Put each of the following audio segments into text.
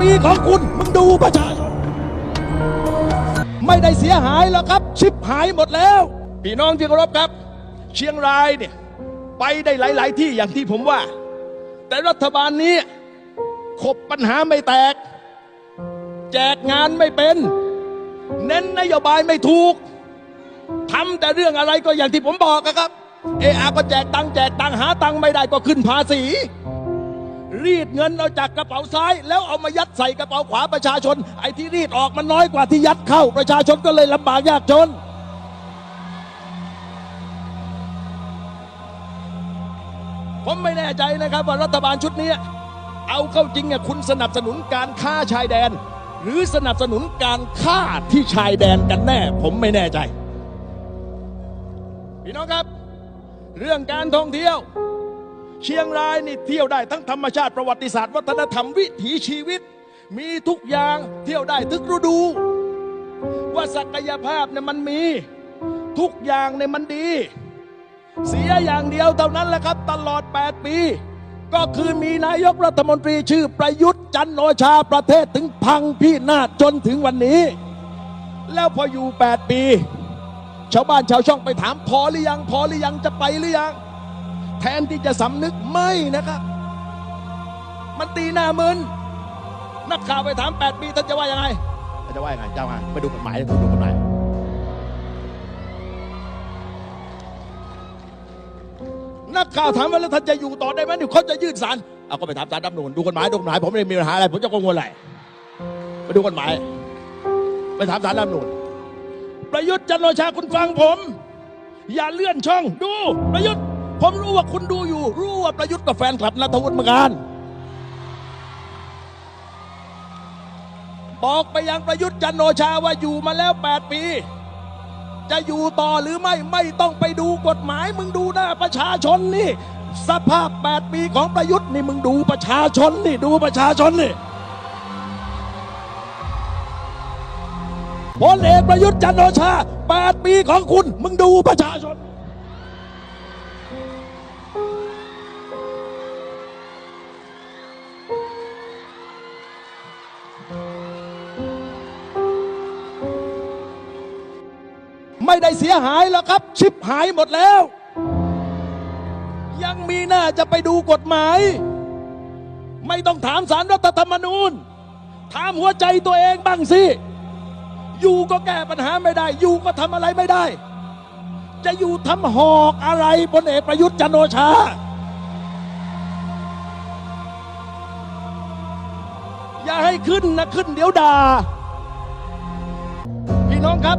ปีของคุณมึงดูประชาชนไม่ได้เสียหายแล้วครับ ชิบหายหมดแล้ว พี่น้องที่เคารพครับ เชียงรายเนี่ยไปได้หลาย ๆ ที่อย่างที่ผมว่า แต่รัฐบาลนี้ขบปัญหาไม่แตก แจกงานไม่เป็น เน้นนโยบายไม่ถูกทำแต่เรื่องอะไรก็อย่างที่ผมบอกอะครับ เออาก็แจกตังแจกตังหาตังไม่ได้ก็ขึ้นภาษี รีดเงินเอาจากกระเป๋าซ้าย แล้วเอามายัดใส่กระเป๋าขวาประชาชน ไอ้ที่รีดออกมันน้อยกว่าที่ยัดเข้า ประชาชนก็เลยลำบากยากจน ผมไม่แน่ใจนะครับว่ารัฐบาลชุดนี้ เอาเข้าจริงเนี่ยคุณสนับสนุนการฆ่าชายแดน หรือสนับสนุนการฆ่าที่ชายแดนกันแน่ ผมไม่แน่ใจ พี่น้องครับ เรื่องการท่องเที่ยว เชียงรายนี่เที่ยวได้ทั้งธรรมชาติประวัติศาสตร์วัฒนธรรมวิถีชีวิต มีทุกอย่างเที่ยวได้ทุกฤดู ว่าศักยภาพเนี่ยมันมี ทุกอย่างเนี่ยมันดี เสียอย่างเดียวเท่านั้นแหละครับ ตลอด 8 ปี ก็คือมีนายกรัฐมนตรีชื่อประยุทธ์จันทร์โอชาประเทศถึงพังพินาศจนถึงวันนี้ แล้วพออยู่ 8 ปี ชาวบ้านชาวช่องไปถามพอหรือยัง พอหรือยังจะไปหรือยัง ทนที่จะสำนึกไม่นะครับ มันตีหน้ามึนนักข่าวไปถาม 8 ปีท่านจะว่ายังไงท่านจะว่ายังไงเจ้ามาไปดูกฎหมายดูกฎหมายนักข่าวถามว่าแล้วท่านจะอยู่ต่อได้ไหมเดี๋ยวเขาจะยื่นศาลเอาก็ไปถามศาลรัฐธรรมนูญดูกฎหมายดูกฎหมายผมไม่ได้มีปัญหาอะไรผมจะกังวลอะไรไปดูกฎหมาย ไปถามศาลรัฐธรรมนูญประยุทธ์จันทร์โอชาคุณฟังผม อย่าเลื่อนช่อง ดูประยุทธ์ ผมรู้ว่าคุณดูอยู่ รู้ว่าประยุทธ์กับแฟนคลับนัทวุฒิเหมือนกันบอกไปยังประยุทธ์จันโอชาว่าอยู่มาแล้ว 8 ปี จะอยู่ต่อหรือไม่ไม่ต้องไปดูกฎหมาย มึงดูหน้าประชาชนนี่ สภาพ 8 ปีของประยุทธ์นี่มึงดูประชาชนนี่ดูประชาชนนี่พลเอกประยุทธ์จันโอชา 8 ปีของคุณ มึงดูประชาชน ไม่ได้เสียหายแล้วครับ ชิบหายหมดแล้ว ยังมีหน้าจะไปดูกฎหมาย ไม่ต้องถามสารรัฐธรรมนูญ ถามหัวใจตัวเองบ้างสิ อยู่ก็แก้ปัญหาไม่ได้ อยู่ก็ทำอะไรไม่ได้ จะอยู่ทำหอกอะไรพลเอกประยุทธ์จันโอชา อย่าให้ขึ้นนะขึ้นเดี๋ยวด่า พี่น้องครับ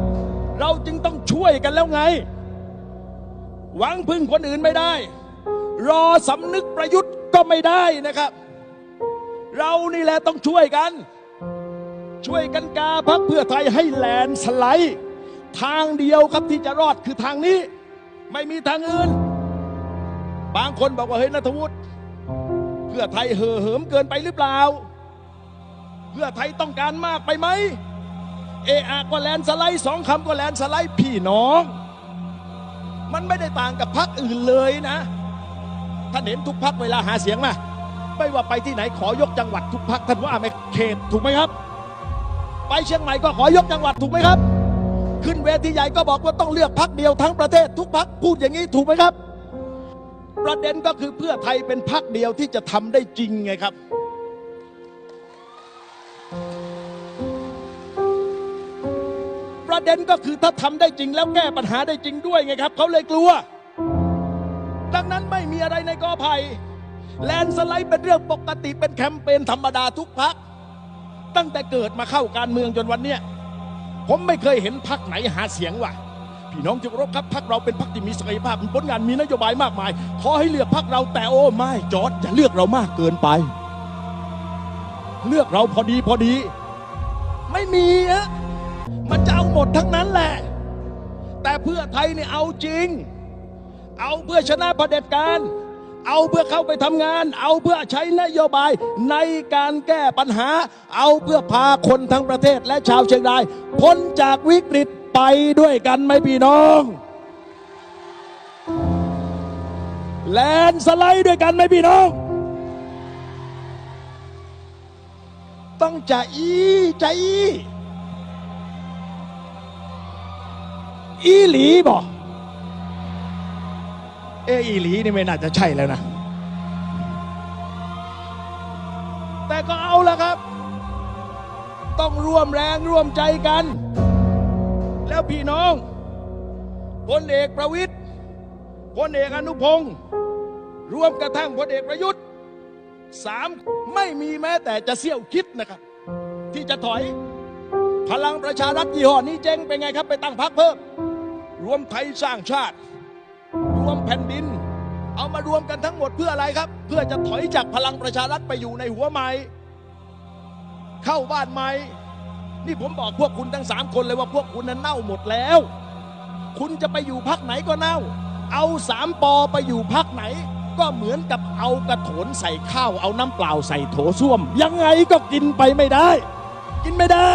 เราจึงต้องช่วยกันแล้วไง หวังพึ่งคนอื่นไม่ได้ รอสำนึกประยุทธ์ก็ไม่ได้นะครับ เรานี่แหละต้องช่วยกัน ช่วยกันกาพักเพื่อไทยให้แลนสไลด์ทางเดียวครับที่จะรอดคือทางนี้ ไม่มีทางอื่น บางคนบอกว่าเฮ้ยนัทวุฒิเพื่อไทยเห่อเหิมเกินไปหรือเปล่า เพื่อไทยต้องการมากไปไหม เออาก็แลนสไลด์สองคำก็แลนสไลด์พี่น้อง มันไม่ได้ต่างกับพักอื่นเลยนะท่านเห็นทุกพักเวลาหาเสียงมาไม่ว่าไปที่ไหนขอยกจังหวัดทุกพักท่านว่าไหมเขตถูกไหมครับ ไปเชียงใหม่ก็ขอยกจังหวัดถูกไหมครับ ขึ้นเวทีใหญ่ก็บอกว่าต้องเลือกพักเดียวทั้งประเทศทุกพักพูดอย่างนี้ถูกไหมครับ ประเด็นก็คือเพื่อไทยเป็นพักเดียวที่จะทำได้จริงไงครับ ประเด็นก็คือถ้าทำได้จริงแล้วแก้ปัญหาได้จริงด้วยไงครับเขาเลยกลัว ดังนั้นไม่มีอะไรในกอไผ่แลนสไลด์เป็นเรื่องปกติเป็นแคมเปญธรรมดาทุกพัก ตั้งแต่เกิดมาเข้าการเมืองจนวันเนี้ยผมไม่เคยเห็นพักไหนหาเสียงว่าพี่น้องที่เคารพครับพักเราเป็นพักที่มีศักยภาพมีผลงานมีนโยบายมากมาย ขอให้เลือกพักเราแต่โอ้ไม่จอร์ดอย่าเลือกเรามากเกินไป เลือกเราพอดีพอดี ไม่มีอะ มันจะเอาหมดทั้งนั้นแหละ แต่เพื่อไทยเนี่ยเอาจริง เอาเพื่อชนะะเผด็จการ เอาเพื่อเข้าไปทำงาน เอาเพื่อใช้นโยบายในการแก้ปัญหา เอาเพื่อพาคนทั้งประเทศและชาวเชียงราย พ้นจากวิกฤตไปด้วยกันไหมพี่น้อง แลนสไลด์ด้วยกันไหมพี่น้องตต้องจะอีจะอี อีหลีบอกเอออีหลีนี่ไม่น่าจะใช่แล้วนะ แต่ก็เอาละครับ ต้องร่วมแรงร่วมใจกัน แล้วพี่น้องพลเอกประวิตยพลเอกอนุพงศ์รวมกระทั่งพลเอกประยุทธ์สามไม่มีแม้แต่จะเสี้ยวคิดนะครับ ที่จะถอย พลังประชารัฐยี่ห้อนี้เจ๊งเป็นไงครับ ไปตั้งพรรคเพิ่ม รวมไทยสร้างชาติ รวมแผ่นดิน เอามารวมกันทั้งหมดเพื่ออะไรครับ เพื่อจะถอยจากพลังประชารัฐไปอยู่ในหัวใหม่เข้าบ้านใหม่นี่ผมบอกพวกคุณทั้งสามคนเลยว่าพวกคุณนั้นเน่าหมดแล้ว คุณจะไปอยู่พักไหนก็เน่า เอาสามปอไปอยู่พักไหน ก็เหมือนกับเอากระโถนใส่ข้าว เอาน้ำเปล่าใส่โถส้วม ยังไงก็กินไปไม่ได้ กินไม่ได้